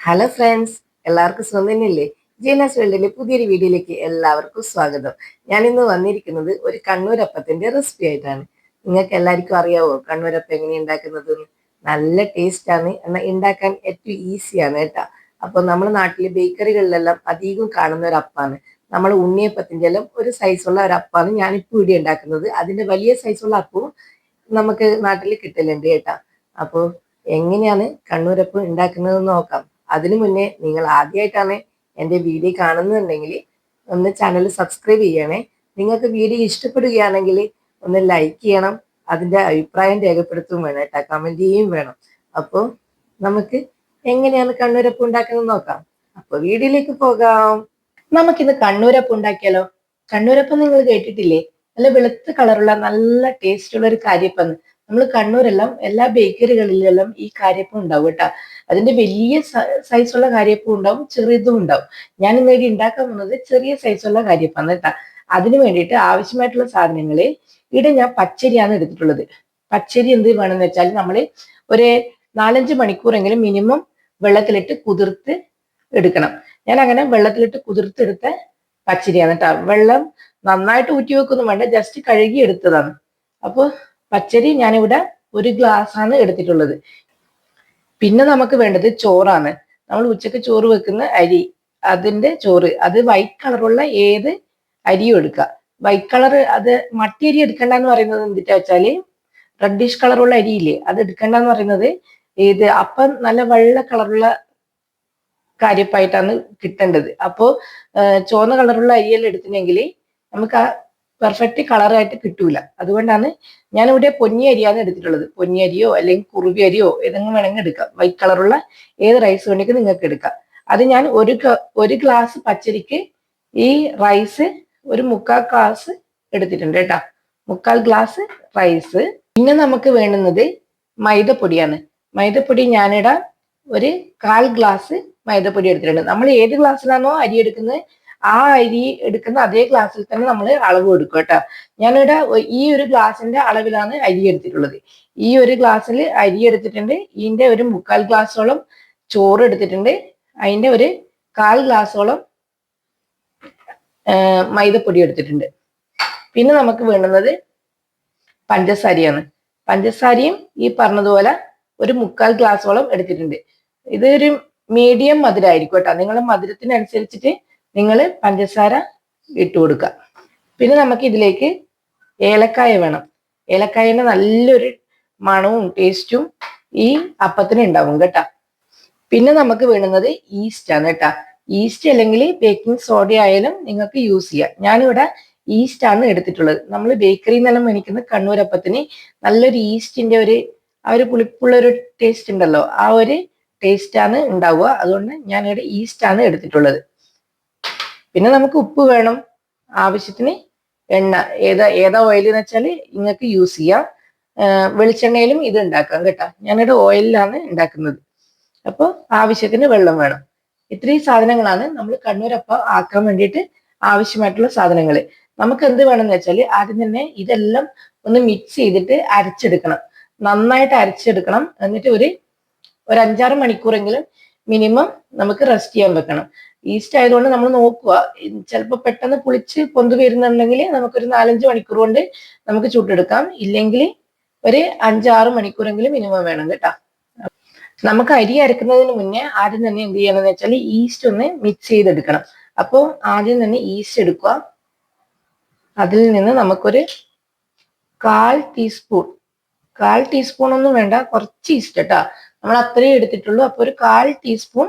Hello friends എല്ലാവർക്കും സുഖം തന്നെയല്ലേ? ജീനസ് വേൾഡിലെ പുതിയൊരു വീഡിയോയിലേക്ക് എല്ലാവർക്കും സ്വാഗതം. ഞാൻ ഇന്ന് വന്നിരിക്കുന്നത് ഒരു കണ്ണൂരപ്പത്തിന്റെ റെസിപ്പി ആയിട്ടാണ്. നിങ്ങൾക്ക് എല്ലാവർക്കും അറിയാവോ കണ്ണൂരപ്പം എങ്ങനെ ഉണ്ടാക്കുന്നത് നല്ല ടേസ്റ്റ് ആണ്. എന്നാൽ ഉണ്ടാക്കാൻ ഏറ്റവും ഈസിയാണ് കേട്ടോ. അപ്പോൾ നമ്മുടെ നാട്ടിലെ ബേക്കറികളിലെല്ലാം അധികം കാണുന്ന ഒരു അപ്പാണ്. നമ്മൾ ഉണ്ണിയപ്പത്തിന്റെ എല്ലാം ഒരു സൈസുള്ള ഒരു അപ്പാണ് ഞാനിപ്പോൾ ഇവിടെ ഉണ്ടാക്കുന്നത്. അതിന്റെ വലിയ സൈസുള്ള അപ്പവും നമുക്ക് നാട്ടിൽ കിട്ടലുണ്ട് കേട്ടോ. അപ്പോൾ എങ്ങനെയാണ് കണ്ണൂരപ്പം ഉണ്ടാക്കുന്നത് നോക്കാം. അതിനു മുന്നേ നിങ്ങൾ ആദ്യമായിട്ടാണ് എന്റെ വീഡിയോ കാണുന്നുണ്ടെങ്കിൽ ഒന്ന് ചാനൽ സബ്സ്ക്രൈബ് ചെയ്യണേ. നിങ്ങൾക്ക് വീഡിയോ ഇഷ്ടപ്പെടുകയാണെങ്കിൽ ഒന്ന് ലൈക്ക് ചെയ്യണം. അതിന്റെ അഭിപ്രായം രേഖപ്പെടുത്തുകയും വേണം കേട്ടോ. കമന്റ് ചെയ്യുകയും വേണം. അപ്പോൾ നമുക്ക് എങ്ങനെയാണ് കണ്ണൂരപ്പം ഉണ്ടാക്കുന്നത് നോക്കാം. അപ്പോൾ വീഡിയോയിലേക്ക് പോകാം. നമുക്കിന്ന് കണ്ണൂരപ്പം ഉണ്ടാക്കിയാലോ? കണ്ണൂരപ്പം നിങ്ങൾ കേട്ടിട്ടില്ലേ? നല്ല വെളുത്ത കളറുള്ള നല്ല ടേസ്റ്റുള്ള ഒരു കാര്യപ്പം നമ്മൾ കണ്ണൂരെല്ലാം എല്ലാ ബേക്കറികളിലെല്ലാം ഈ കാര്യപ്പം ഉണ്ടാവും കേട്ടോ. അതിന്റെ വലിയ സൈസുള്ള കാര്യപ്പം ഉണ്ടാവും ചെറിയതും ഉണ്ടാവും. ഞാൻ ഇന്നേക്ക് ഉണ്ടാക്കാൻ പോകുന്നത് ചെറിയ സൈസുള്ള കാര്യപ്പാണ് കേട്ടോ അതിന് വേണ്ടിയിട്ട് ആവശ്യമായിട്ടുള്ള സാധനങ്ങൾ ഇവിടെ ഞാൻ പച്ചരിയാണ് എടുത്തിട്ടുള്ളത്. പച്ചരി എന്ത് വേണമെന്ന് വെച്ചാൽ നമ്മൾ ഒരു നാലഞ്ച് മണിക്കൂറെങ്കിലും മിനിമം വെള്ളത്തിലിട്ട് കുതിർത്ത് എടുക്കണം. ഞാൻ അങ്ങനെ വെള്ളത്തിലിട്ട് കുതിർത്തെടുത്ത പച്ചരിയാണ് കേട്ടോ വെള്ളം നന്നായിട്ട് ഊറ്റി വെക്കൊന്നും വേണ്ട ജസ്റ്റ് കഴുകി എടുത്തതാണ് അപ്പോൾ പച്ചരി ഞാനിവിടെ ഒരു ഗ്ലാസ് ആണ് എടുത്തിട്ടുള്ളത്. പിന്നെ നമുക്ക് വേണ്ടത് ചോറാണ്. നമ്മൾ ഉച്ചയ്ക്ക് ചോറ് വെക്കുന്ന അരി അതിന്റെ ചോറ് അത് വൈറ്റ് കളറുള്ള ഏത് അരിയും എടുക്കുക. വൈറ്റ് കളർ അത് മട്ടിയരി എടുക്കണ്ട എന്ന് പറയുന്നത് എന്തിട്ടാ വെച്ചാൽ റെഡിഷ് കളറുള്ള അരിയില്ലേ അത് എടുക്കണ്ട എന്ന് പറയുന്നത് ഏത് അപ്പം നല്ല വെള്ള കളറുള്ള കാര്യപ്പായിട്ടാണ് കിട്ടേണ്ടത്. അപ്പോൾ ചുവന്ന കളറുള്ള അരിയെല്ലാം എടുത്തിട്ടുണ്ടെങ്കിൽ നമുക്ക് ആ പെർഫെക്റ്റ് കളറായിട്ട് കിട്ടൂല. അതുകൊണ്ടാണ് ഞാനിവിടെ പൊന്നി അരിയാണ് എടുത്തിട്ടുള്ളത്. പൊന്നി അരിയോ അല്ലെങ്കിൽ കുറുവി അരിയോ ഏതെങ്കിലും വേണമെങ്കിൽ എടുക്കാം. വൈറ്റ് കളറുള്ള ഏത് റൈസ് വേണമെങ്കിൽ നിങ്ങൾക്ക് എടുക്കാം. അത് ഞാൻ ഒരു ഒരു ഗ്ലാസ് പച്ചരിക്ക് ഈ റൈസ് ഒരു മുക്കാൽ ഗ്ലാസ് എടുത്തിട്ടുണ്ട് കേട്ടോ. മുക്കാൽ ഗ്ലാസ് റൈസ് പിന്നെ നമുക്ക് വേണ്ടുന്നത് മൈദപ്പൊടിയാണ്. മൈദപ്പൊടി ഞാനിടാം ഒരു കാൽ ഗ്ലാസ് മൈദപ്പൊടി എടുത്തിട്ടുണ്ട്. നമ്മൾ ഏത് ഗ്ലാസ്സിലാണോ അരി എടുക്കുന്നത് ആ അരി എടുക്കുന്ന അതേ ഗ്ലാസ്സിൽ തന്നെ നമ്മൾ അളവ് എടുക്കും കേട്ടോ. ഞാനിവിടെ ഈ ഒരു ഗ്ലാസിന്റെ അളവിലാണ് അരി എടുത്തിട്ടുള്ളത്. ഈ ഒരു ഗ്ലാസ്സിൽ അരി എടുത്തിട്ടുണ്ട്. ഇതിന്റെ ഒരു മുക്കാൽ ഗ്ലാസ്സോളം ചോറ് എടുത്തിട്ടുണ്ട്. അതിന്റെ ഒരു കാൽ ഗ്ലാസ്സോളം മൈദപ്പൊടി എടുത്തിട്ടുണ്ട്. പിന്നെ നമുക്ക് വേണ്ടുന്നത് പഞ്ചസാരയാണ്. പഞ്ചസാരയും ഈ പറഞ്ഞതുപോലെ ഒരു മുക്കാൽ ഗ്ലാസ്സോളം എടുത്തിട്ടുണ്ട്. ഇതൊരു മീഡിയം മധുരമായിരിക്കും കേട്ടോ. നിങ്ങളുടെ മധുരത്തിനനുസരിച്ചിട്ട് നിങ്ങൾ പഞ്ചസാര ഇട്ട് കൊടുക്കുക. പിന്നെ നമുക്ക് ഇതിലേക്ക് ഏലക്കായ വേണം. ഏലക്കായന്റെ നല്ലൊരു മണവും ടേസ്റ്റും ഈ അപ്പത്തിന് ഉണ്ടാവും കേട്ടോ. പിന്നെ നമുക്ക് വേണ്ടുന്നത് ഈസ്റ്റ് ആണ് കേട്ടോ. ഈസ്റ്റ് അല്ലെങ്കിൽ ബേക്കിംഗ് സോഡ ആയാലും നിങ്ങൾക്ക് യൂസ് ചെയ്യാം. ഞാനിവിടെ ഈസ്റ്റ് ആണ് എടുത്തിട്ടുള്ളത്. നമ്മൾ ബേക്കറിയിൽ നിന്നെല്ലാം മേടിക്കുന്ന കണ്ണൂരപ്പത്തിന് നല്ലൊരു ഈസ്റ്റിന്റെ ഒരു ആ ഒരു പുളിപ്പുള്ള ഒരു ടേസ്റ്റ് ഉണ്ടല്ലോ. ആ ഒരു ടേസ്റ്റ് ആണ് ഉണ്ടാവുക. അതുകൊണ്ട് ഞാനിവിടെ ഈസ്റ്റ് ആണ് എടുത്തിട്ടുള്ളത്. പിന്നെ നമുക്ക് ഉപ്പ് വേണം. ആവശ്യത്തിന് എണ്ണ. ഏതാ ഏതാ ഓയിൽ എന്ന് വെച്ചാൽ നിങ്ങൾക്ക് യൂസ് ചെയ്യാം. വെളിച്ചെണ്ണയിലും ഇത് ഉണ്ടാക്കാം കേട്ടോ. ഞാനൊരു ഓയിലിലാണ് ഉണ്ടാക്കുന്നത്. അപ്പോൾ ആവശ്യത്തിന് വെള്ളം വേണം. ഇത്രയും സാധനങ്ങളാണ് നമ്മൾ കണ്ണൂരപ്പ ആക്കാൻ വേണ്ടിയിട്ട് ആവശ്യമായിട്ടുള്ള സാധനങ്ങൾ നമുക്ക് എന്ത് വേണമെന്ന് വെച്ചാൽ ആദ്യം തന്നെ ഇതെല്ലാം ഒന്ന് മിക്സ് ചെയ്തിട്ട് അരച്ചെടുക്കണം. നന്നായിട്ട് അരച്ചെടുക്കണം. എന്നിട്ട് ഒരു ഒരു അഞ്ചാറ് മണിക്കൂറെങ്കിലും മിനിമം നമുക്ക് റെസ്റ്റ് ചെയ്യാൻ വെക്കണം. ഈസ്റ്റ് ആയതുകൊണ്ട് നമ്മൾ നോക്കുക. ചിലപ്പോൾ പെട്ടെന്ന് പുളിച്ച് പൊന്തു വരുന്നുണ്ടെങ്കിൽ നമുക്കൊരു നാലഞ്ച് മണിക്കൂർ കൊണ്ട് നമുക്ക് ചുട്ടെടുക്കാം. ഇല്ലെങ്കിൽ ഒരു അഞ്ചാറ് മണിക്കൂറെങ്കിലും മിനിമം വേണം കേട്ടോ. നമുക്ക് അരി അരക്കുന്നതിന് മുന്നേ ആദ്യം തന്നെ എന്ത് ചെയ്യണം എന്ന് വെച്ചാൽ ഈസ്റ്റ് ഒന്ന് മിക്സ് ചെയ്തെടുക്കണം. അപ്പോൾ ആദ്യം തന്നെ ഈസ്റ്റ് എടുക്കുക. അതിൽ നിന്ന് നമുക്കൊരു കാൽ ടീസ്പൂൺ കാൽ ടീസ്പൂൺ ഒന്നും വേണ്ട കുറച്ച് ഈസ്റ്റ് കേട്ടോ. നമ്മൾ അത്രയും എടുത്തിട്ടുള്ളൂ. അപ്പോൾ ഒരു കാൽ ടീസ്പൂൺ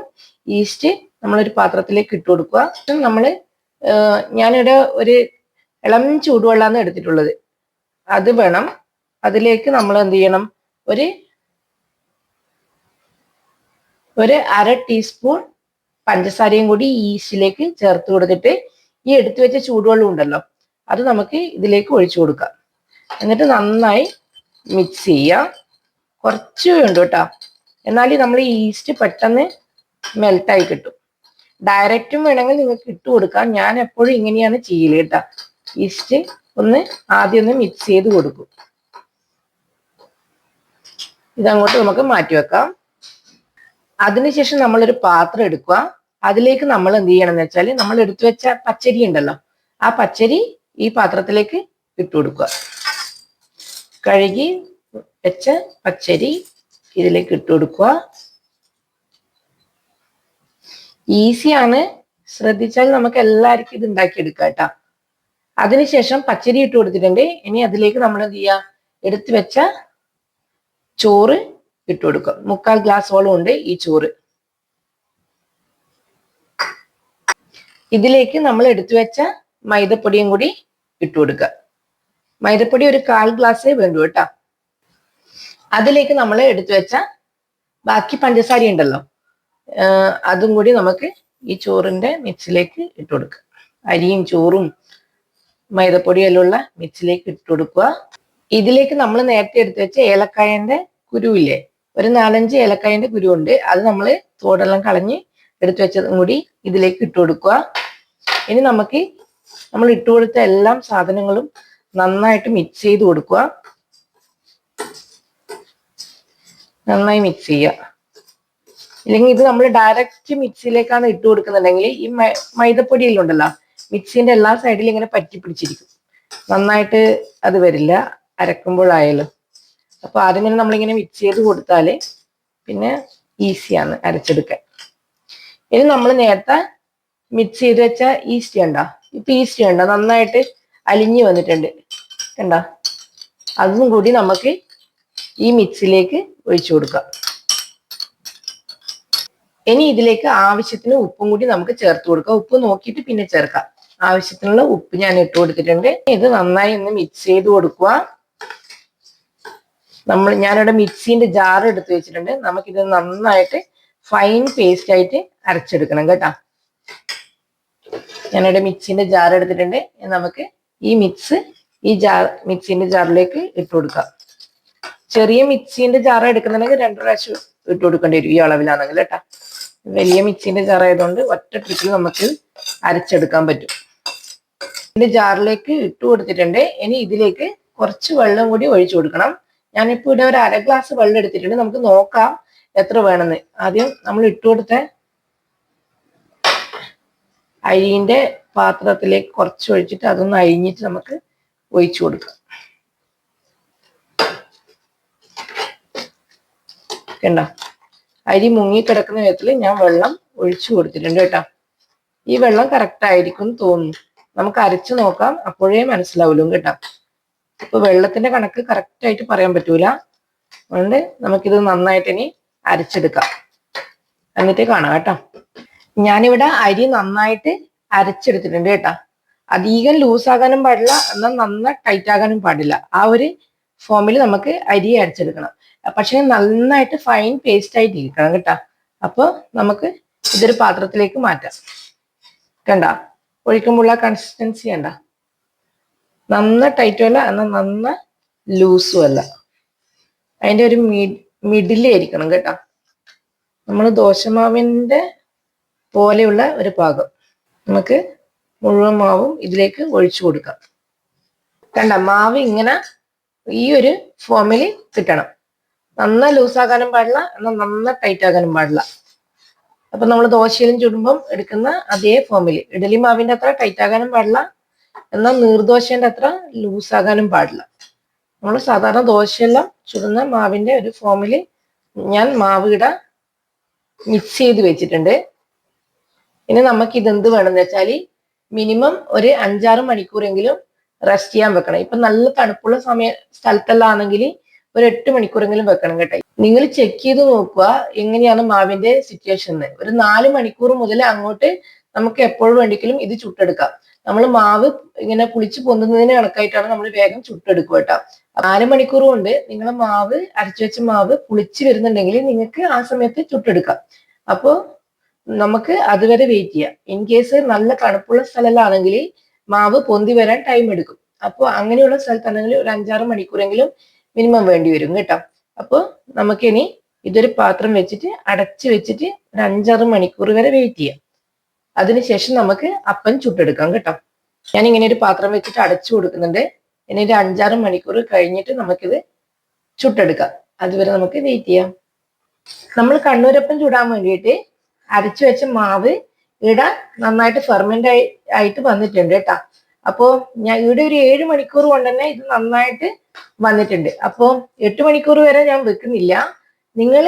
ഈസ്റ്റ് നമ്മളൊരു പാത്രത്തിലേക്ക് ഇട്ട് കൊടുക്കുക. നമ്മൾ ഞാനിവിടെ ഒരു ഇളം ചൂടുവെള്ളമാണ് എടുത്തിട്ടുള്ളത്. അത് വേണം. അതിലേക്ക് നമ്മൾ എന്ത് ചെയ്യണം? ഒരു ഒരു അര ടീസ്പൂൺ പഞ്ചസാരയും കൂടി ഈസ്റ്റിലേക്ക് ചേർത്ത് കൊടുത്തിട്ട് ഈ എടുത്തു വെച്ച ചൂടുവെള്ളം ഉണ്ടല്ലോ അത് നമുക്ക് ഇതിലേക്ക് ഒഴിച്ചു കൊടുക്കാം. എന്നിട്ട് നന്നായി മിക്സ് ചെയ്യാം. കുറച്ച് വേണ്ടു കേട്ടോ. എന്നാൽ നമ്മൾ ഈസ്റ്റ് പെട്ടെന്ന് മെൽട്ടായി കിട്ടും. ഡയറക്റ്റും വേണമെങ്കിൽ നിങ്ങൾക്ക് ഇട്ട് കൊടുക്കാം. ഞാൻ എപ്പോഴും ഇങ്ങനെയാണ് ചെയ്യൽ കേട്ടോ. ഈസ്റ്റ് ഒന്ന് ആദ്യം ഒന്ന് മിക്സ് ചെയ്ത് കൊടുക്കും. ഇതങ്ങോട്ട് നമുക്ക് മാറ്റി വെക്കാം. അതിനുശേഷം നമ്മളൊരു പാത്രം എടുക്കുക. അതിലേക്ക് നമ്മൾ എന്ത് ചെയ്യണം എന്ന് വെച്ചാൽ നമ്മൾ എടുത്തു വെച്ച പച്ചരി ഉണ്ടല്ലോ ആ പച്ചരി ഈ പാത്രത്തിലേക്ക് ഇട്ടു കൊടുക്കുക. കഴുകി വെച്ച പച്ചരി ഇതിലേക്ക് ഇട്ട് കൊടുക്കുക. ഈസിയാണ് ശ്രദ്ധിച്ചാൽ നമുക്ക് എല്ലാവർക്കും ഇത് ഉണ്ടാക്കിയെടുക്കാം കേട്ടോ. അതിനുശേഷം പച്ചരി ഇട്ട് കൊടുത്തിട്ടുണ്ട്. ഇനി അതിലേക്ക് നമ്മൾ എന്ത് ചെയ്യുക? എടുത്തു വെച്ച ചോറ് ഇട്ട് കൊടുക്കുക. മുക്കാൽ ഗ്ലാസോളം ഉണ്ട് ഈ ചോറ്. ഇതിലേക്ക് നമ്മൾ എടുത്തു വെച്ച മൈദപ്പൊടിയും കൂടി ഇട്ട് കൊടുക്കുക. മൈദപ്പൊടി ഒരു കാൽ ഗ്ലാസ്സേ വേണ്ടു കേട്ടോ. അതിലേക്ക് നമ്മൾ എടുത്തു വെച്ച ബാക്കി പഞ്ചസാര ഉണ്ടല്ലോ അതും കൂടി നമുക്ക് ഈ ചോറിന്റെ മിക്സിലേക്ക് ഇട്ട് കൊടുക്കുക അരിയും ചോറും മൈദപ്പൊടിയും എല്ലാം ഉള്ള മിക്സിലേക്ക് ഇട്ട് കൊടുക്കുക. ഇതിലേക്ക് നമ്മൾ നേരത്തെ എടുത്തു വെച്ച ഏലക്കായന്റെ കുരുവില്ലേ ഒരു നാലഞ്ച് ഏലക്കായന്റെ കുരുവുണ്ട് അത് നമ്മൾ തോടെല്ലാം കളഞ്ഞ് എടുത്തു വെച്ചതും കൂടി ഇതിലേക്ക് ഇട്ട് കൊടുക്കുക. ഇനി നമുക്ക് നമ്മൾ ഇട്ട് കൊടുത്ത എല്ലാ സാധനങ്ങളും നന്നായിട്ട് മിക്സ് ചെയ്ത് കൊടുക്കുക. നന്നായി മിക്സ് ചെയ്യുക. ഇല്ലെങ്കിൽ ഇത് നമ്മൾ ഡയറക്റ്റ് മിക്സിയിലേക്കാണ് ഇട്ട് കൊടുക്കുന്നുണ്ടെങ്കിൽ ഈ മൈദപ്പൊടിയിലുണ്ടല്ലോ മിക്സിന്റെ എല്ലാ സൈഡിലും ഇങ്ങനെ പറ്റി പിടിച്ചിരിക്കും. നന്നായിട്ട് അത് വരില്ല അരക്കുമ്പോഴായാലും. അപ്പൊ ആദ്യം തന്നെ നമ്മളിങ്ങനെ മിക്സ് ചെയ്ത് കൊടുത്താൽ പിന്നെ ഈസിയാണ് അരച്ചെടുക്കാൻ. ഇനി നമ്മൾ നേരത്തെ മിക്സ് ചെയ്ത് വെച്ച ഈസ്റ്റ് ഉണ്ടോ ഇപ്പൊ ഈസ്റ്റ് ഉണ്ടോ നന്നായിട്ട് അലിഞ്ഞു വന്നിട്ടുണ്ട്. കണ്ടോ? അതും കൂടി നമുക്ക് ഈ മിക്സിലേക്ക് ഒഴിച്ചു കൊടുക്കാം. ഇനി ഇതിലേക്ക് ആവശ്യത്തിന് ഉപ്പും കൂടി നമുക്ക് ചേർത്ത് കൊടുക്കാം. ഉപ്പ് നോക്കിയിട്ട് പിന്നെ ചേർക്കാം. ആവശ്യത്തിനുള്ള ഉപ്പ് ഞാൻ ഇട്ട് കൊടുത്തിട്ടുണ്ട്. ഇത് നന്നായി ഒന്ന് മിക്സ് ചെയ്ത് കൊടുക്കുക. നമ്മൾ ഞാനിവിടെ മിക്സിന്റെ ജാർ എടുത്ത് വെച്ചിട്ടുണ്ട്. നമുക്കിത് നന്നായിട്ട് ഫൈൻ പേസ്റ്റ് ആയിട്ട് അരച്ചെടുക്കണം കേട്ടോ. ഞാനിവിടെ മിക്സിന്റെ ജാർ എടുത്തിട്ടുണ്ട്. നമുക്ക് ഈ മിക്സ് ഈ ജാർ മിക്സിന്റെ ജാറിലേക്ക് ഇട്ട് കൊടുക്കാം. ചെറിയ മിക്സിന്റെ ജാർ എടുക്കുന്നുണ്ടെങ്കിൽ രണ്ടു പ്രാവശ്യം ഇട്ട് കൊടുക്കേണ്ടി വരും ഈ അളവിലാണെങ്കിൽ കേട്ടാ. വലിയ മിക്സിന്റെ ജാർ ആയതുകൊണ്ട് ഒറ്റ ട്രിപ്പിൽ നമുക്ക് അരച്ചെടുക്കാൻ പറ്റും. ഇതിന്റെ ജാറിലേക്ക് ഇട്ട് കൊടുത്തിട്ടുണ്ട്. ഇനി ഇതിലേക്ക് കുറച്ച് വെള്ളം കൂടി ഒഴിച്ചു കൊടുക്കണം. ഞാനിപ്പോ ഇവിടെ ഒരു അര ഗ്ലാസ് വെള്ളം എടുത്തിട്ടുണ്ട്. നമുക്ക് നോക്കാം എത്ര വേണമെന്ന്. ആദ്യം നമ്മൾ ഇട്ട് കൊടുത്ത അരിന്റെ പാത്രത്തിലേക്ക് കുറച്ച് ഒഴിച്ചിട്ട് അതൊന്ന് അഴിഞ്ഞിട്ട് നമുക്ക് ഒഴിച്ചു കൊടുക്കാം. കണ്ട. അരി മുങ്ങിക്കിടക്കുന്ന വിധത്തിൽ ഞാൻ വെള്ളം ഒഴിച്ചു കൊടുത്തിട്ടുണ്ട് കേട്ടോ. ഈ വെള്ളം കറക്റ്റ് ആയിരിക്കും തോന്നുന്നു. നമുക്ക് അരച്ചു നോക്കാം അപ്പോഴേ മനസ്സിലാവുള്ളൂ കേട്ടോ. ഇപ്പൊ വെള്ളത്തിന്റെ കണക്ക് കറക്റ്റ് ആയിട്ട് പറയാൻ പറ്റൂല. അതുകൊണ്ട് നമുക്കിത് നന്നായിട്ട് ഇനി അരച്ചെടുക്കാം. എന്നിട്ട് കാണാം കേട്ടോ. ഞാനിവിടെ അരി നന്നായിട്ട് അരച്ചെടുത്തിട്ടുണ്ട് കേട്ടോ. അധികം ലൂസാകാനും പാടില്ല എന്നാൽ നന്നായി ടൈറ്റ് ആകാനും പാടില്ല. ആ ഒരു ഫോമിൽ നമുക്ക് അരി അരച്ചെടുക്കണം. പക്ഷെ നന്നായിട്ട് ഫൈൻ പേസ്റ്റ് ആയിട്ട് ഇരിക്കണം കേട്ടോ. അപ്പോൾ നമുക്ക് ഇതൊരു പാത്രത്തിലേക്ക് മാറ്റാം. കണ്ട? ഒഴിക്കുമ്പോഴുള്ള കൺസിസ്റ്റൻസി കണ്ട? നന്ന ടൈറ്റും അല്ല എന്നാൽ നന്ന ലൂസും അല്ല അതിന്റെ ഒരു മിഡിലായിരിക്കണം കേട്ടോ. നമ്മൾ ദോശമാവിന്റെ പോലെയുള്ള ഒരു പാകം. നമുക്ക് മുഴുവൻ മാവും ഇതിലേക്ക് ഒഴിച്ചു കൊടുക്കാം. കണ്ട? മാവ് ഇങ്ങനെ ഈ ഒരു ഫോമിൽ കിട്ടണം. നന്ന ലൂസാകാനും പാടില്ല എന്നാൽ നന്ന ടൈറ്റ് ആകാനും പാടില്ല. അപ്പൊ നമ്മൾ ദോശയിലും ചുടുമ്പം എടുക്കുന്ന അതേ ഫോമിൽ ഇഡലി മാവിന്റെ അത്ര ടൈറ്റ് ആകാനും പാടില്ല എന്നാൽ നീർദോശന്റെ അത്ര ലൂസാകാനും പാടില്ല. നമ്മൾ സാധാരണ ദോശയെല്ലാം ചുടുന്ന മാവിന്റെ ഒരു ഫോമിൽ ഞാൻ മാവ് ഇട മിക്സ് ചെയ്ത് വെച്ചിട്ടുണ്ട്. ഇനി നമുക്ക് ഇതെന്ത് വേണമെന്ന് വെച്ചാൽ മിനിമം ഒരു അഞ്ചാറ് മണിക്കൂറെങ്കിലും റെസ്റ്റ് ചെയ്യാൻ വെക്കണം. ഇപ്പൊ നല്ല തണുപ്പുള്ള സമയ സ്ഥലത്തെല്ലാം ആണെങ്കിൽ ഒരു എട്ട് മണിക്കൂറെങ്കിലും വെക്കണം കേട്ടോ. നിങ്ങൾ ചെക്ക് ചെയ്ത് നോക്കുക എങ്ങനെയാണ് മാവിന്റെ സിറ്റുവേഷൻ എന്ന്. ഒരു നാല് മണിക്കൂർ മുതൽ അങ്ങോട്ട് നമുക്ക് എപ്പോഴും വേണ്ടിക്കലും ഇത് ചുട്ടെടുക്കാം. നമ്മൾ മാവ് ഇങ്ങനെ പുളിച്ച് പൊന്തുന്നതിന് കണക്കായിട്ടാണ് നമ്മൾ വേഗം ചുട്ടെടുക്കുക കേട്ടോ. നാല് മണിക്കൂർ കൊണ്ട് നിങ്ങൾ മാവ് അരച്ചു വെച്ച മാവ് കുളിച്ച് വരുന്നുണ്ടെങ്കിൽ നിങ്ങൾക്ക് ആ സമയത്ത് ചുട്ടെടുക്കാം. അപ്പോൾ നമുക്ക് അതുവരെ വെയിറ്റ് ചെയ്യാം. ഇൻ കേസ് നല്ല തണുപ്പുള്ള സ്ഥലമാണെങ്കിൽ മാവ് പൊന്തി വരാൻ ടൈം എടുക്കും. അപ്പോൾ അങ്ങനെയുള്ള സ്ഥലത്താണെങ്കിൽ ഒരു അഞ്ചാറ് മണിക്കൂറെങ്കിലും മിനിമം വേണ്ടി വരും കേട്ടോ. അപ്പോൾ നമുക്കിനി ഇതൊരു പാത്രം വെച്ചിട്ട് അടച്ചു വെച്ചിട്ട് ഒരു അഞ്ചാറ് മണിക്കൂർ വരെ വെയിറ്റ് ചെയ്യാം. അതിനുശേഷം നമുക്ക് അപ്പം ചുട്ടെടുക്കാം കേട്ടോ. ഞാൻ ഇങ്ങനെ ഒരു പാത്രം വെച്ചിട്ട് അടച്ചു കൊടുക്കുന്നുണ്ട്. ഇനി ഒരു അഞ്ചാറ് മണിക്കൂർ കഴിഞ്ഞിട്ട് നമുക്കിത് ചുട്ടെടുക്കാം. അതുവരെ നമുക്ക് വെയിറ്റ് ചെയ്യാം. നമ്മൾ കണ്ണൂരപ്പം ചൂടാൻ വേണ്ടിയിട്ട് അരച്ചു വെച്ച മാവ് ഇട നന്നായിട്ട് ഫെർമെന്റ് ആയി ആയിട്ട് വന്നിട്ടുണ്ട് കേട്ടോ. അപ്പോ ഞാൻ ഇവിടെ ഒരു ഏഴ് മണിക്കൂർ കൊണ്ട് തന്നെ ഇത് നന്നായിട്ട് വന്നിട്ടുണ്ട്. അപ്പോ എട്ട് മണിക്കൂർ വരെ ഞാൻ വെക്കുന്നില്ല. നിങ്ങൾ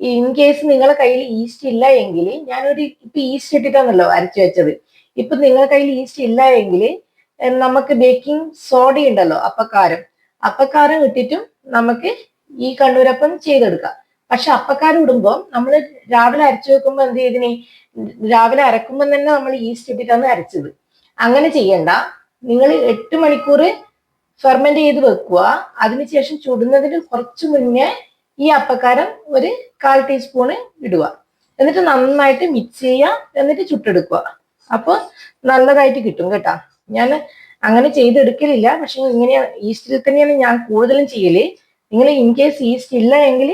ഇൻ കേസ് നിങ്ങളെ കയ്യിൽ ഈസ്റ്റ് ഇല്ല എങ്കിൽ ഞാനൊരു ഇപ്പൊ ഈസ്റ്റ് ഇട്ടിട്ടാണല്ലോ അരച്ചു വെച്ചത്. ഇപ്പൊ നിങ്ങളെ കയ്യിൽ ഈസ്റ്റ് ഇല്ല എങ്കിൽ നമുക്ക് ബേക്കിംഗ് സോഡ ഉണ്ടല്ലോ അപ്പക്കാരം. അപ്പക്കാരം ഇട്ടിട്ടും നമുക്ക് ഈ കണ്ണൂരപ്പം ചെയ്തെടുക്കാം. പക്ഷെ അപ്പക്കാരം ഇടുമ്പോൾ നമ്മൾ രാവിലെ അരച്ചു വെക്കുമ്പോൾ എന്ത് ചെയ്തിനി? രാവിലെ അരക്കുമ്പോൾ തന്നെ നമ്മൾ ഈസ്റ്റ് ഇട്ടിട്ടാണ് അരച്ചത്. അങ്ങനെ ചെയ്യണ്ട. നിങ്ങൾ എട്ട് മണിക്കൂർ ഫെർമെന്റ് ചെയ്ത് വെക്കുക. അതിനുശേഷം ചുടുന്നതിന് കുറച്ച് മുന്നേ ഈ അപ്പക്കാരം ഒരു കാൽ ടീസ്പൂണ് ഇടുക. എന്നിട്ട് നന്നായിട്ട് മിക്സ് ചെയ്യുക. എന്നിട്ട് ചുട്ടെടുക്കുക. അപ്പോൾ നല്ലതായിട്ട് കിട്ടും കേട്ടോ. ഞാൻ അങ്ങനെ ചെയ്തെടുക്കലില്ല. പക്ഷെ ഇങ്ങനെയാണ് ഈസ്റ്റിൽ തന്നെയാണ് ഞാൻ കൂടുതലും ചെയ്യൽ. നിങ്ങൾ ഇൻ കേസ് ഈസ്റ്റ് ഇല്ല എങ്കിൽ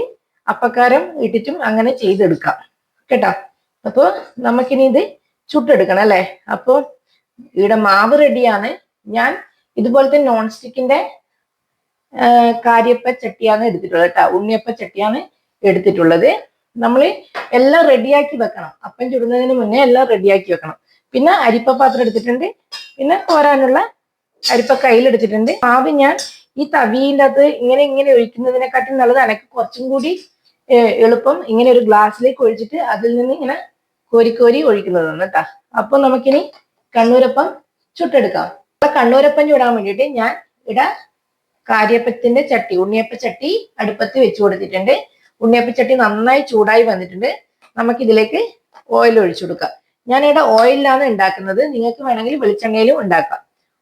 അപ്പക്കാരം ഇട്ടിട്ടും അങ്ങനെ ചെയ്തെടുക്കാം. കേട്ടോ? അപ്പോൾ നമുക്കിനി ഇത് ചുട്ടെടുക്കണം അല്ലേ? അപ്പോൾ ഇവിടെ മാവ് റെഡിയാണ് ഞാൻ ഇതുപോലത്തെ നോൺ സ്റ്റിക്കിന്റെ കാര്യപ്പ ചട്ടിയാണ് എടുത്തിട്ടുള്ളത് കേട്ടോ. ഉണ്ണിയപ്പ ചട്ടിയാണ് എടുത്തിട്ടുള്ളത്. നമ്മൾ എല്ലാം റെഡിയാക്കി വെക്കണം. അപ്പം ചുടുന്നതിന് മുന്നേ എല്ലാം റെഡിയാക്കി വെക്കണം. പിന്നെ അരിപ്പ പാത്രം എടുത്തിട്ടുണ്ട്. പിന്നെ കോരാനുള്ള അരിപ്പ കയ്യിലെടുത്തിട്ടുണ്ട് മാവ് ഞാൻ ഈ തവിന്റെ അകത്ത് ഇങ്ങനെ ഇങ്ങനെ ഒഴിക്കുന്നതിനെക്കാട്ടും നല്ലത് എനിക്ക് കുറച്ചും കൂടി എളുപ്പം ഇങ്ങനെ ഒരു ഗ്ലാസ്സിലേക്ക് ഒഴിച്ചിട്ട് അതിൽ നിന്ന് ഇങ്ങനെ കോരിക്കോരി ഒഴിക്കുന്നതാണ് കേട്ടോ. അപ്പൊ നമുക്കിനി കണ്ണൂരപ്പം ചുട്ടെടുക്കാം. കണ്ണൂരപ്പം ചൂടാൻ വേണ്ടിയിട്ട് ഞാൻ ഇവിടെ കാര്യപ്പത്തിന്റെ ചട്ടി ഉണ്ണിയപ്പ ചട്ടി അടുപ്പത്ത് വെച്ചു കൊടുത്തിട്ടുണ്ട്. ഉണ്ണിയപ്പ ചട്ടി നന്നായി ചൂടായി വന്നിട്ടുണ്ട്. നമുക്ക് ഇതിലേക്ക് ഓയിൽ ഒഴിച്ചു കൊടുക്കാം. ഞാനിവിടെ ഓയിലാണ് ഉണ്ടാക്കുന്നത്. നിങ്ങൾക്ക് വേണമെങ്കിൽ വെളിച്ചെണ്ണയിലും ഉണ്ടാക്കാം.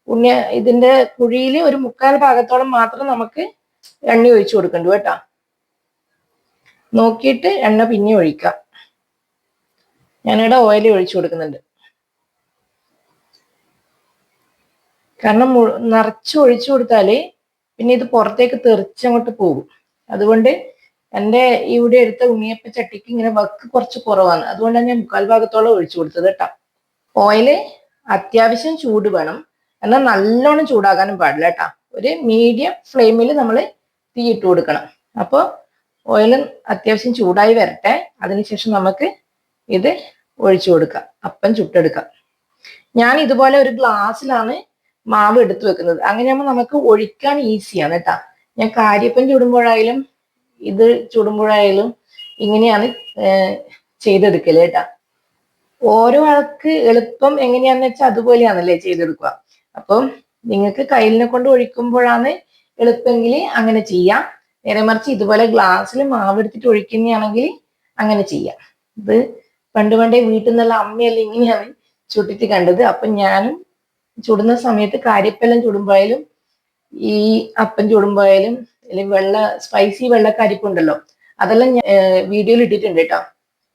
ഉണ്ണിയ ഇതിന്റെ കുഴിയിൽ ഒരു മുക്കാൽ ഭാഗത്തോളം മാത്രം നമുക്ക് എണ്ണ ഒഴിച്ചു കൊടുക്കണ്ടു കേട്ടോ. നോക്കിയിട്ട് എണ്ണ പിന്നെ ഒഴിക്കാം. ഞാനിവിടെ ഓയിൽ ഒഴിച്ചു കൊടുക്കുന്നുണ്ട്. കാരണം നിറച്ച് ഒഴിച്ചു കൊടുത്താൽ പിന്നെ ഇത് പുറത്തേക്ക് തെറിച്ചങ്ങോട്ട് പോകും. അതുകൊണ്ട് എന്റെ ഇവിടെ എടുത്ത ഉണ്ണിയപ്പ ചട്ടിക്ക് ഇങ്ങനെ വക്ക് കുറച്ച് കുറവാണ്. അതുകൊണ്ടാണ് ഞാൻ മുക്കാൽ ഭാഗത്തോളം ഒഴിച്ചു കൊടുത്തത് കേട്ടോ. ഓയിൽ അത്യാവശ്യം ചൂട് വേണം. എന്നാൽ നല്ലോണം ചൂടാകാനും പാടില്ല കേട്ടോ. ഒരു മീഡിയം ഫ്ലെയിമിൽ നമ്മൾ തീ ഇട്ട് കൊടുക്കണം. അപ്പോൾ ഓയിൽ അത്യാവശ്യം ചൂടായി വരട്ടെ. അതിനുശേഷം നമുക്ക് ഇത് ഒഴിച്ചു കൊടുക്കാം. അപ്പം ചുട്ടെടുക്കാം. ഞാൻ ഇതുപോലെ ഒരു ഗ്ലാസ്സിലാണ് മാവ് എടുത്തു വെക്കുന്നത്. അങ്ങനെയാകുമ്പോൾ നമുക്ക് ഒഴിക്കാൻ ഈസിയാണ് കേട്ടാ ഞാൻ കാര്യപ്പം ചുടുമ്പോഴായാലും ഇത് ചുടുമ്പോഴായാലും ഇങ്ങനെയാണ് ചെയ്തെടുക്കൽ കേട്ടാ ഓരോ ആൾക്ക് എളുപ്പം എങ്ങനെയാന്ന് വെച്ചാൽ അതുപോലെയാണല്ലേ ചെയ്തെടുക്കുക. അപ്പം നിങ്ങൾക്ക് കയ്യിലിനെ കൊണ്ട് ഒഴിക്കുമ്പോഴാണ് എളുപ്പമെങ്കിൽ അങ്ങനെ ചെയ്യാം. നേരെ മറിച്ച് ഇതുപോലെ ഗ്ലാസ്സിൽ മാവ് എടുത്തിട്ട് ഒഴിക്കുന്നതാണെങ്കിൽ അങ്ങനെ ചെയ്യാം. ഇത് പണ്ട് പണ്ടേ വീട്ടിൽ നിന്നുള്ള അമ്മയല്ല ഇങ്ങനെയാണ് ചുട്ടിട്ട് കണ്ടത്. അപ്പൊ ഞാനും ചുടുന്ന സമയത്ത് കാര്യപ്പെല്ലാം ചുടുമ്പോയാലും ഈ അപ്പം ചുടുമ്പോയാലും അല്ലെങ്കിൽ വെള്ള സ്പൈസി വെള്ള വെള്ളക്കരിപ്പുണ്ടല്ലോ അതെല്ലാം ഞാൻ വീഡിയോയിൽ ഇട്ടിട്ടുണ്ട് കേട്ടോ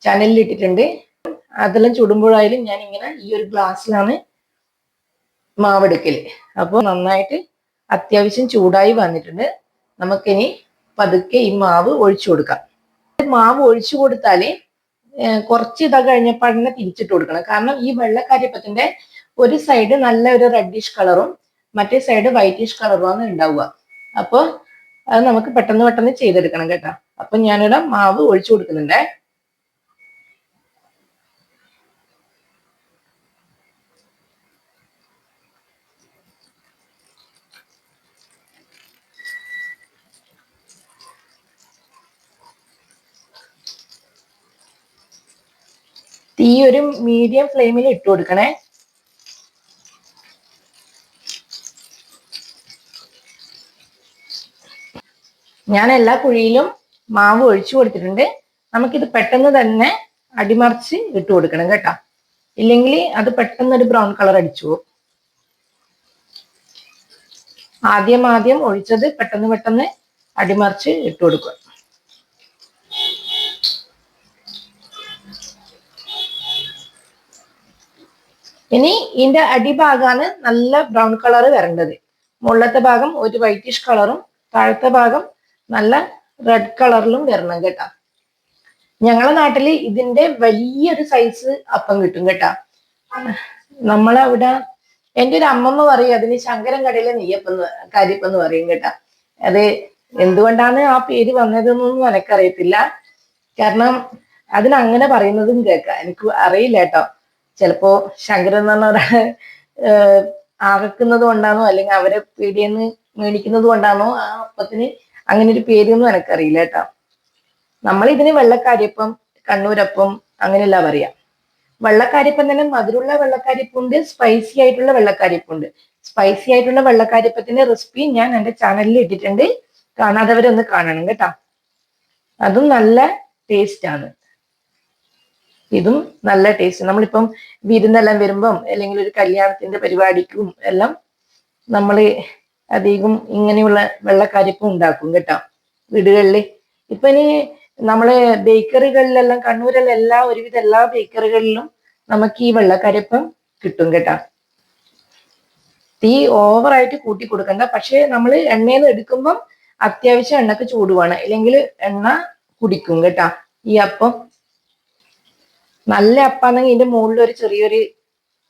ചാനലിൽ ഇട്ടിട്ടുണ്ട്. അതെല്ലാം ചുടുമ്പോഴായാലും ഞാൻ ഇങ്ങനെ ഈ ഒരു ഗ്ലാസ്സിലാണ് മാവെടുക്കൽ. അപ്പോൾ നന്നായിട്ട് അത്യാവശ്യം ചൂടായി വന്നിട്ടുണ്ട്. നമുക്കിനി പതുക്കെ ഈ മാവ് ഒഴിച്ചു കൊടുക്കാം. മാവ് ഒഴിച്ചു കൊടുത്താൽ കുറച്ച് ഇതാ കഴിഞ്ഞപ്പോൾ തിരിച്ചിട്ട് കൊടുക്കണം. കാരണം ഈ വെള്ളക്കാര്യപ്പത്തിന്റെ ഒരു സൈഡ് നല്ല ഒരു റെഡിഷ് കളറും മറ്റേ സൈഡ് വൈറ്റിഷ് കളറുമാണ് ഉണ്ടാവുക. അപ്പോൾ അത് നമുക്ക് പെട്ടെന്ന് പെട്ടെന്ന് ചെയ്തെടുക്കണം കേട്ടോ. അപ്പൊ ഞാനിവിടെ മാവ് ഒഴിച്ചു കൊടുക്കുന്നുണ്ടേ. തീ ഒരു മീഡിയം ഫ്ലെയിമിൽ ഇട്ട് കൊടുക്കണേ. ഞാൻ എല്ലാ കുഴിയിലും മാവ് ഒഴിച്ചു കൊടുത്തിട്ടുണ്ട്. നമുക്കിത് പെട്ടെന്ന് തന്നെ അടിമറിച്ച് ഇട്ട് കൊടുക്കണം കേട്ടോ. ഇല്ലെങ്കിൽ അത് പെട്ടെന്ന് ഒരു ബ്രൗൺ കളർ അടിച്ചു ആദ്യം ആദ്യം ഒഴിച്ചത് പെട്ടെന്ന് പെട്ടെന്ന് അടിമറിച്ച് ഇട്ട് കൊടുക്കുക. ഇനി ഇതിന്റെ അടിഭാഗമാണ് നല്ല ബ്രൗൺ കളർ വരേണ്ടത്. മുള്ളത്തെ ഭാഗം ഒരു വൈറ്റിഷ് കളറും താഴത്തെ ഭാഗം നല്ല റെഡ് കളറിലും വരണം കേട്ടാ. ഞങ്ങളെ നാട്ടിൽ ഇതിന്റെ വലിയൊരു സൈസ് അപ്പം കിട്ടും കേട്ടാ. നമ്മളവിടെ എന്റെ ഒരു അമ്മമ്മ പറയും അതിന് ശങ്കരൻ കടയിലെ നെയ്യപ്പെന്ന് കാര്യപ്പെന്ന് പറയും കേട്ടാ. അത് എന്തുകൊണ്ടാണ് ആ പേര് വന്നതെന്നൊന്നും എനിക്കറിയത്തില്ല കാരണം അതിനങ്ങനെ പറയുന്നതും കേൾക്കാം. എനിക്ക് അറിയില്ല കേട്ടോ. ചിലപ്പോ ശങ്കരൻ എന്ന് പറഞ്ഞ ഒരാൾ ആകക്കുന്നത് കൊണ്ടാണോ അല്ലെങ്കിൽ അവരെ പീടിയെന്ന് മേടിക്കുന്നത് കൊണ്ടാണോ ആ അപ്പത്തിന് അങ്ങനെ ഒരു പേരൊന്നും എനിക്കറിയില്ല കേട്ടോ. നമ്മൾ ഇതിന് വെള്ളക്കാരിയപ്പം കണ്ണൂരപ്പം അങ്ങനെയല്ല പറയാ. വെള്ളക്കാരിപ്പം തന്നെ മധുരമുള്ള വെള്ളക്കാരിപ്പുണ്ട് സ്പൈസി ആയിട്ടുള്ള വെള്ളക്കാരിപ്പുണ്ട് സ്പൈസി ആയിട്ടുള്ള വെള്ളക്കാരിപ്പത്തിന്റെ റെസിപ്പി ഞാൻ എന്റെ ചാനലിൽ ഇട്ടിട്ടുണ്ട്. കാണാത്തവരൊന്ന് കാണണം കേട്ടോ. അതും നല്ല ടേസ്റ്റ് ആണ്. ഇതും നല്ല ടേസ്റ്റ് നമ്മളിപ്പം വിരുന്നെല്ലാം വരുമ്പം അല്ലെങ്കിൽ ഒരു കല്യാണത്തിന്റെ പരിപാടിക്കും എല്ലാം നമ്മൾ അധികം ഇങ്ങനെയുള്ള വെള്ളക്കാരിപ്പം ഉണ്ടാക്കും കേട്ടോ. വീടുകളിൽ ഇപ്പൊ ഇനി നമ്മളെ ബേക്കറികളിലെല്ലാം കണ്ണൂരിലെ എല്ലാ ഒരുവിധ എല്ലാ ബേക്കറികളിലും നമുക്ക് ഈ വെള്ളക്കാരിപ്പം കിട്ടും കേട്ടോ. തീ ഓവറായിട്ട് കൂട്ടി കൊടുക്കണ്ട. പക്ഷെ നമ്മൾ എണ്ണയിൽ നിന്ന് എടുക്കുമ്പം അത്യാവശ്യം എണ്ണക്ക് ചൂട് വേണം ഇല്ലെങ്കിൽ എണ്ണ കുടിക്കും കേട്ടാ. ഈ അപ്പം നല്ല അപ്പാന്നെങ്കിൽ ഇതിന്റെ മുകളിൽ ഒരു ചെറിയൊരു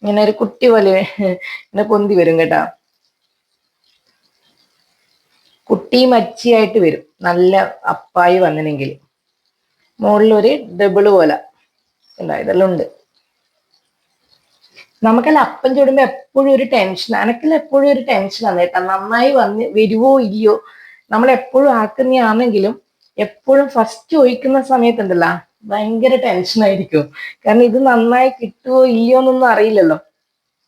ഇങ്ങനെ ഒരു കുട്ടി പോലെ ഇങ്ങനെ പൊന്തി വരും കേട്ടാ. കുട്ടി മച്ചിയായിട്ട് വരും. നല്ല അപ്പായി വന്നിനെങ്കിൽ. മുകളിലൊരു ഡബിൾ പോലെ. ഉണ്ടാ ഇതെല്ലാം ഉണ്ട്. നമുക്കല്ല അപ്പം ചൂടുമ്പോ എപ്പോഴും ഒരു ടെൻഷൻ എനക്കെല്ലാം എപ്പോഴും ഒരു ടെൻഷനാണ് കേട്ടോ നന്നായി വന്ന് വരുവോ ഇല്ലയോ? നമ്മൾ എപ്പോഴും ആക്കുന്നതാണെങ്കിലും എപ്പോഴും ഫസ്റ്റ് ഒഴിക്കുന്ന സമയത്തുണ്ടല്ലോ ഭയങ്കര ടെൻഷനായിരിക്കും കാരണം ഇത് നന്നായി കിട്ടുമോ ഇല്ലയോ എന്നൊന്നും അറിയില്ലല്ലോ.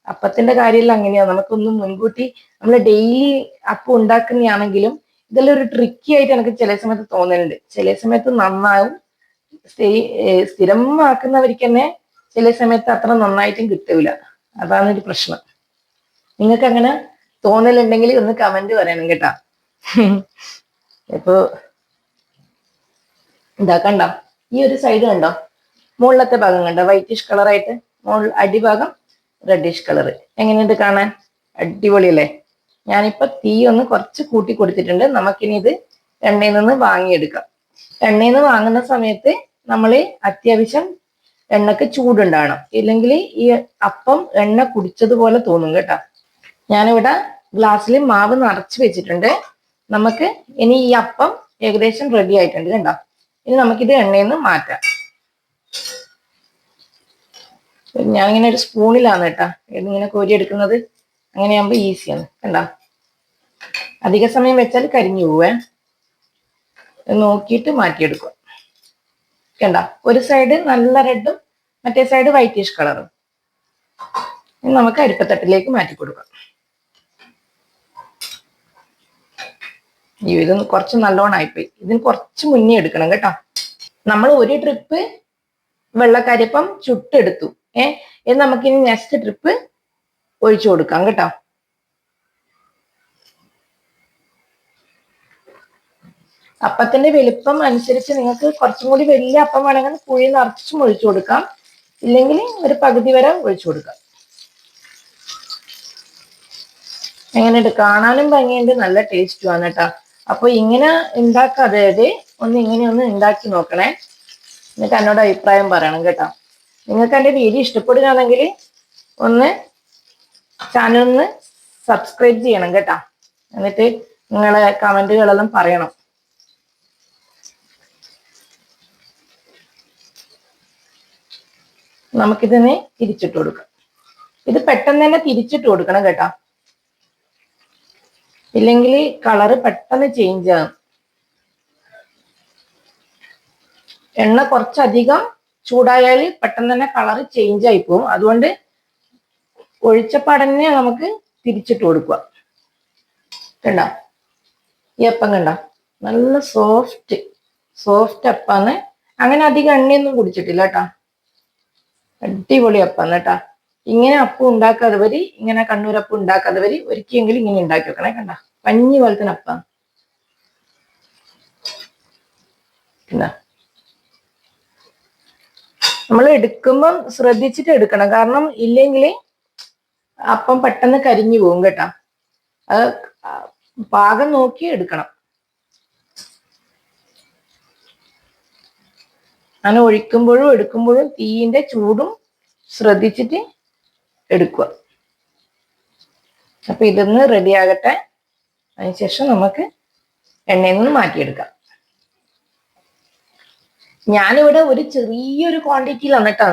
അപ്പത്തിന്റെ കാര്യമെല്ലാം അങ്ങനെയാണ് നമുക്കൊന്നും മുൻകൂട്ടി നമ്മൾ ഡെയിലി അപ്പം ഉണ്ടാക്കുന്നതാണെങ്കിലും ഇതെല്ലാം ഒരു ട്രിക്കി ആയിട്ട് എനിക്ക് ചില സമയത്ത് തോന്നലുണ്ട്. ചില സമയത്ത് നന്നാവും. സ്ഥി- ഏർ സ്ഥിരം ആക്കുന്നവർക്ക് തന്നെ ചില സമയത്ത് അത്ര നന്നായിട്ടും കിട്ടൂല. അതാണ് ഒരു പ്രശ്നം. നിങ്ങൾക്ക് അങ്ങനെ തോന്നലുണ്ടെങ്കിൽ ഒന്ന് കമന്റ് പറയണം കേട്ടാ. ഇപ്പോ ഇതാ കണ്ടോ? ഈ ഒരു സൈഡ് കണ്ടോ? മുകളിലത്തെ ഭാഗം കണ്ടോ? വൈറ്റിഷ് കളറായിട്ട് മുകളിൽ അടിഭാഗം റെഡിഷ് കളർ എങ്ങനെയുണ്ട് കാണാൻ? അടിപൊളി അടിപൊളിയല്ലേ? ഞാനിപ്പോ തീ ഒന്ന് കുറച്ച് കൂട്ടി കൊടുത്തിട്ടുണ്ട്. നമുക്കിനി ഇത് എണ്ണയിൽ നിന്ന് വാങ്ങിയെടുക്കാം. എണ്ണയിൽ നിന്ന് വാങ്ങുന്ന സമയത്ത് നമ്മൾ അത്യാവശ്യം എണ്ണക്ക് ചൂടുണ്ടാവണം ഇല്ലെങ്കിൽ ഈ അപ്പം എണ്ണ കുടിച്ചതുപോലെ തോന്നും കേട്ടോ. ഞാനിവിടെ ഗ്ലാസ്സിൽ മാവ് നിറച്ച് വെച്ചിട്ടുണ്ട്. നമുക്ക് ഇനി ഈ അപ്പം ഏകദേശം റെഡി ആയിട്ടുണ്ട് കണ്ടോ? ഇനി നമുക്കിത് എണ്ണയിൽ നിന്ന് മാറ്റാം. ഞാനിങ്ങനെ ഒരു സ്പൂണിലാണ് കേട്ടോ. ഇതിങ്ങനെ കോരിയെടുക്കുന്നത് അങ്ങനെയാകുമ്പോൾ ഈസിയാണ്. കണ്ട? അധിക സമയം വെച്ചാൽ കരിഞ്ഞു പോവേ. നോക്കിയിട്ട് മാറ്റിയെടുക്കുക. കണ്ട? ഒരു സൈഡ് നല്ല റെഡും മറ്റേ സൈഡ് വൈറ്റിഷ് കളറും നമുക്ക് അരിപ്പത്തട്ടിലേക്ക് മാറ്റി കൊടുക്കാം. ഇത് കുറച്ച് നല്ലോണം ആയിപ്പോയി. ഇതിന് കുറച്ച് മുന്നേ എടുക്കണം കേട്ടോ. നമ്മൾ ഒരു ട്രിപ്പ് വെള്ളക്കരിപ്പം ചുട്ടെടുത്തു. ഏ? ഇത് നമുക്കിനി നെക്സ്റ്റ് ട്രിപ്പ് ഒഴിച്ചു കൊടുക്കാം കേട്ടോ. അപ്പത്തിന്റെ വലിപ്പം അനുസരിച്ച് നിങ്ങൾക്ക് കുറച്ചും കൂടി വലിയ അപ്പം വേണമെങ്കിൽ കുഴി നിറച്ചും ഒഴിച്ചു കൊടുക്കാം. ഇല്ലെങ്കിൽ ഒരു പകുതി വരെ ഒഴിച്ചു കൊടുക്കാം. എങ്ങനെയുണ്ട്? കാണാനും ഭംഗിയുണ്ട്. നല്ല ടേസ്റ്റുമാണ് കേട്ടോ. അപ്പൊ ഇങ്ങനെ ഉണ്ടാക്കാതെ ഒന്ന് ഇങ്ങനെ ഒന്ന് ഉണ്ടാക്കി നോക്കണേ. എന്നിട്ട് എന്നോട് അഭിപ്രായം പറയണം കേട്ടോ. നിങ്ങൾക്ക് എന്റെ വീഡിയോ ഇഷ്ടപ്പെടുകയാണെങ്കിൽ ഒന്ന് ചാനൽ ഒന്ന് സബ്സ്ക്രൈബ് ചെയ്യണം കേട്ടോ. എന്നിട്ട് നിങ്ങളെ കമന്റുകളെല്ലാം പറയണം. നമുക്കിതിനെ തിരിച്ചിട്ട് കൊടുക്കാം. ഇത് പെട്ടെന്ന് തന്നെ തിരിച്ചിട്ട് കൊടുക്കണം കേട്ടോ. ഇല്ലെങ്കിൽ കളറ് പെട്ടെന്ന് ചേഞ്ച് ആകും. എണ്ണ കുറച്ചധികം ചൂടായാൽ പെട്ടെന്ന് തന്നെ കളർ ചേഞ്ച് ആയി പോകും അതുകൊണ്ട് ഒഴിച്ചപ്പാടന്നെ നമുക്ക് തിരിച്ചിട്ട് കൊടുക്കുക. കണ്ട? ഈ അപ്പം കണ്ട? നല്ല സോഫ്റ്റ് സോഫ്റ്റ് അപ്പാന്ന് അങ്ങനെ അധികം എണ്ണയൊന്നും കുടിച്ചിട്ടില്ല കേട്ടാ. അടിപൊളി അപ്പാന്ന് കേട്ടാ. ഇങ്ങനെ അപ്പം ഉണ്ടാക്കാത്തവര് ഇങ്ങനെ കണ്ണൂരപ്പം ഉണ്ടാക്കാത്തവര് ഒരിക്കലെങ്കിലും ഇങ്ങനെ ഉണ്ടാക്കി വെക്കണേ കണ്ട? പഞ്ഞി പോലത്തെ അപ്പം എന്താ നമ്മൾ എടുക്കുമ്പം ശ്രദ്ധിച്ചിട്ട് എടുക്കണം. കാരണം ഇല്ലെങ്കിൽ അപ്പം പെട്ടെന്ന് കരിഞ്ഞു പോകും കേട്ടോ. അത് പാകം നോക്കി എടുക്കണം. അങ്ങനെ ഒഴിക്കുമ്പോഴും എടുക്കുമ്പോഴും തീയിന്റെ ചൂടും ശ്രദ്ധിച്ചിട്ട് എടുക്കുക. അപ്പൊ ഇതൊന്ന് റെഡിയാകട്ടെ അതിനുശേഷം നമുക്ക് എണ്ണയിൽ നിന്ന് മാറ്റിയെടുക്കാം. ഞാനിവിടെ ഒരു ചെറിയൊരു ക്വാണ്ടിറ്റിയിലാണ് കേട്ടോ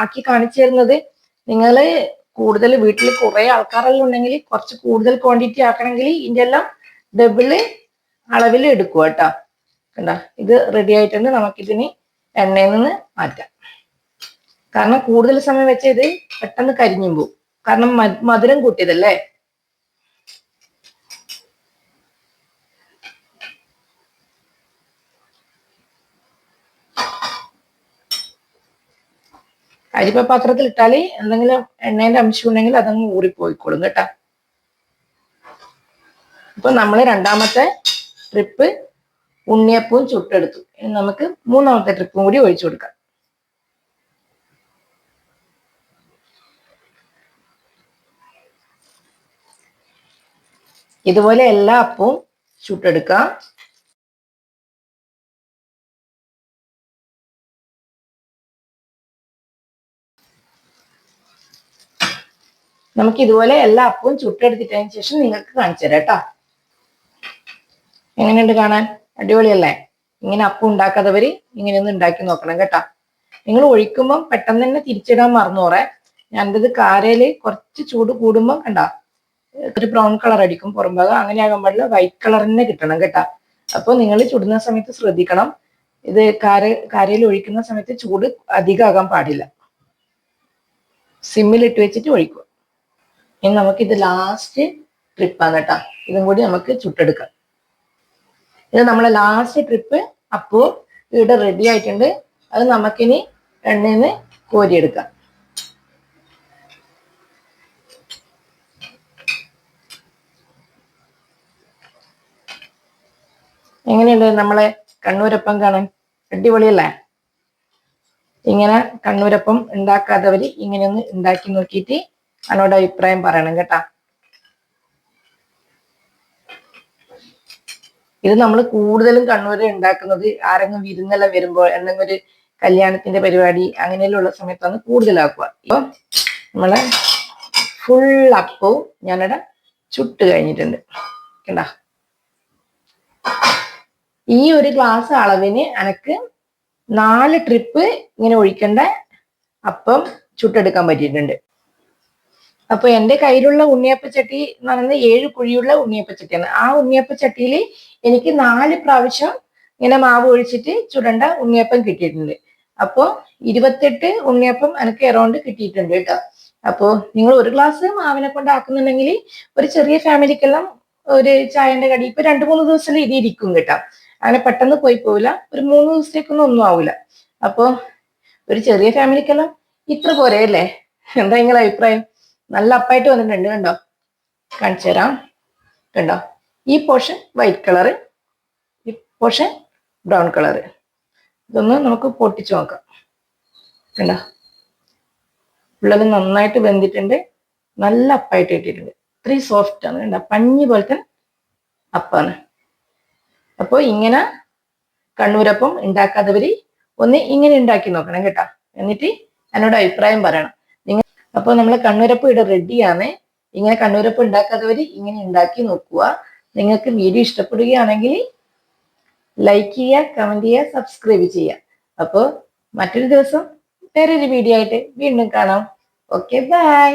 ആക്കി കാണിച്ചു തരുന്നത്. നിങ്ങൾ കൂടുതൽ വീട്ടിൽ കുറെ ആൾക്കാരെല്ലാം ഉണ്ടെങ്കിൽ കുറച്ച് കൂടുതൽ ക്വാണ്ടിറ്റി ആക്കണമെങ്കിൽ ഇതിന്റെ എല്ലാം ഡബിൾ അളവിൽ എടുക്കുക കേട്ടോ. കണ്ടോ? ഇത് റെഡി ആയിട്ടുണ്ട്. നമുക്കിതിന് എണ്ണയിൽ നിന്ന് മാറ്റാം. കാരണം കൂടുതൽ സമയം വെച്ചാൽ ഇത് പെട്ടെന്ന് കരിഞ്ഞു പോകും കാരണം മധുരം കൂട്ടിയതല്ലേ? അരിപ്പ പാത്രത്തിൽ ഇട്ടാൽ എന്തെങ്കിലും എണ്ണേന്റെ അംശം ഉണ്ടെങ്കിൽ അതങ്ങ് ഊറിപ്പോയിക്കോളും കേട്ടാ. അപ്പൊ നമ്മൾ രണ്ടാമത്തെ ട്രിപ്പ് ഉണ്ണിയപ്പവും ചുട്ടെടുത്തു. ഇനി നമുക്ക് മൂന്നാമത്തെ ട്രിപ്പും കൂടി ഒഴിച്ചു കൊടുക്കാം. ഇതുപോലെ എല്ലാ അപ്പവും ചുട്ടെടുക്കാം. നമുക്ക് ഇതുപോലെ എല്ലാ അപ്പവും ചുട്ടെടുത്തിട്ടതിന് ശേഷം നിങ്ങൾക്ക് കാണിച്ചു തരാം കേട്ടോ. എങ്ങനെയുണ്ട് കാണാൻ? അടിപൊളിയല്ലേ? ഇങ്ങനെ അപ്പം ഉണ്ടാക്കാത്തവര് ഇങ്ങനെ ഒന്ന് ഉണ്ടാക്കി നോക്കണം കേട്ടോ. നിങ്ങൾ ഒഴിക്കുമ്പോൾ പെട്ടെന്ന് തന്നെ തിരിച്ചിടാൻ മറന്നോറെ. ഞാനിത് കാരയിൽ കുറച്ച് ചൂട് കൂടുമ്പോൾ കണ്ട ഒരു ബ്രൗൺ കളർ അടിക്കും പുറംഭാഗം അങ്ങനെ ആകാൻ പാടില്ല വൈറ്റ് കളർ തന്നെ കിട്ടണം കേട്ടാ. അപ്പൊ നിങ്ങൾ ചുടുന്ന സമയത്ത് ശ്രദ്ധിക്കണം. ഇത് കാര കാരയിൽ ഒഴിക്കുന്ന സമയത്ത് ചൂട് അധികമാകാൻ പാടില്ല. സിമ്മിലിട്ട് വെച്ചിട്ട് ഒഴിക്കുക. ഇനി നമുക്ക് ഇത് ലാസ്റ്റ് ട്രിപ്പാണ് കേട്ടോ. ഇതും കൂടി നമുക്ക് ചുട്ടെടുക്കാം. ഇത് നമ്മളെ ലാസ്റ്റ് ട്രിപ്പ് അപ്പോ ഇവിടെ റെഡി ആയിട്ടുണ്ട്. അത് നമുക്കിനി എണ്ണയിൽ നിന്ന് കോരിയെടുക്കാം. എങ്ങനെയുണ്ട് നമ്മളെ കണ്ണൂരപ്പം കാണാൻ? അടിപൊളിയല്ലേ? ഇങ്ങനെ കണ്ണൂരപ്പം ഉണ്ടാക്കാത്തവര് ഇങ്ങനെ ഒന്ന് ഉണ്ടാക്കി നോക്കിയിട്ട് എന്നോട് അഭിപ്രായം പറയണം കേട്ടാ. ഇത് നമ്മൾ കൂടുതലും കണ്ണൂര് ഉണ്ടാക്കുന്നത് ആരെങ്കിലും വിരുന്നെല്ലാം വരുമ്പോൾ എന്തെങ്കിലും ഒരു കല്യാണത്തിന്റെ പരിപാടി അങ്ങനെയുള്ള സമയത്താണ് കൂടുതലാക്കുക. ഇപ്പൊ നമ്മളെ ഫുൾ അപ്പവും ഞാനിവിടെ ചുട്ട് കഴിഞ്ഞിട്ടുണ്ട്. കണ്ടാ? ഈ ഒരു ഗ്ലാസ് അളവിന് എനക്ക് നാല് ട്രിപ്പ് ഇങ്ങനെ ഒഴിക്കേണ്ട അപ്പം ചുട്ടെടുക്കാൻ പറ്റിയിട്ടുണ്ട്. അപ്പൊ എന്റെ കയ്യിലുള്ള ഉണ്ണിയപ്പച്ചട്ടി എന്ന് പറയുന്നത് ഏഴ് കുഴിയുള്ള ഉണ്ണിയപ്പച്ചട്ടിയാണ് ആ ഉണ്ണിയപ്പച്ചട്ടിയിൽ എനിക്ക് നാല് പ്രാവശ്യം ഇങ്ങനെ മാവ് ഒഴിച്ചിട്ട് ചുടണ്ട ഉണ്ണിയപ്പം കിട്ടിയിട്ടുണ്ട്. അപ്പോ ഇരുപത്തെട്ട് ഉണ്ണിയപ്പം എനിക്ക് എറൗണ്ട് കിട്ടിയിട്ടുണ്ട് കേട്ടോ. അപ്പോ നിങ്ങൾ ഒരു ഗ്ലാസ് മാവിനെ കൊണ്ട് ആക്കുന്നുണ്ടെങ്കിൽ ഒരു ചെറിയ ഫാമിലിക്കെല്ലാം ഒരു ചായന്റെ കടി ഇപ്പൊ രണ്ടു മൂന്ന് ദിവസം ഇത് ഇരിക്കും കേട്ടോ. അങ്ങനെ പെട്ടെന്ന് പോയി പോവില്ല. ഒരു മൂന്ന് ദിവസത്തേക്കൊന്നും ഒന്നും ആവില്ല അപ്പോ ഒരു ചെറിയ ഫാമിലിക്കെല്ലാം ഇത്ര പോരെ അല്ലേ? എന്താ നിങ്ങളുടെ അഭിപ്രായം? നല്ല അപ്പായിട്ട് വന്നിട്ടുണ്ട് കണ്ടോ? കാണിച്ചു തരാം. കണ്ടോ? ഈ പോർഷൻ വൈറ്റ് കളറ് ഈ പോർഷൻ ബ്രൗൺ കളറ്. ഇതൊന്ന് നമുക്ക് പൊട്ടിച്ചു നോക്കാം. കണ്ടോ? ഉള്ളത് നന്നായിട്ട് വെന്തിട്ടുണ്ട്. നല്ല അപ്പായിട്ട് കിട്ടിയിട്ടുണ്ട്. ഇത്രയും സോഫ്റ്റ് ആണ് കണ്ടോ? പഞ്ഞി പോലത്തെ അപ്പാണ്. അപ്പോൾ ഇങ്ങനെ കണ്ണൂരപ്പം ഉണ്ടാക്കാത്തവര് ഒന്ന് ഇങ്ങനെ ഉണ്ടാക്കി നോക്കണം കേട്ടോ. എന്നിട്ട് എന്നോട് അഭിപ്രായം പറയണം. അപ്പോൾ നമ്മൾ കണ്ണുരപ്പ് ഇവിടെ റെഡിയാണ് ഇങ്ങനെ കണ്ണുരപ്പ് ഉണ്ടാക്കാത്തവർ ഇങ്ങനെ ഉണ്ടാക്കി നോക്കുക. നിങ്ങൾക്ക് വീഡിയോ ഇഷ്ടപ്പെടുകയാണെങ്കിൽ ലൈക്ക് ചെയ്യുക കമന്റ് ചെയ്യുക സബ്സ്ക്രൈബ് ചെയ്യുക. അപ്പോൾ മറ്റൊരു ദിവസം വേറൊരു വീഡിയോ ആയിട്ട് വീണ്ടും കാണാം. Okay bye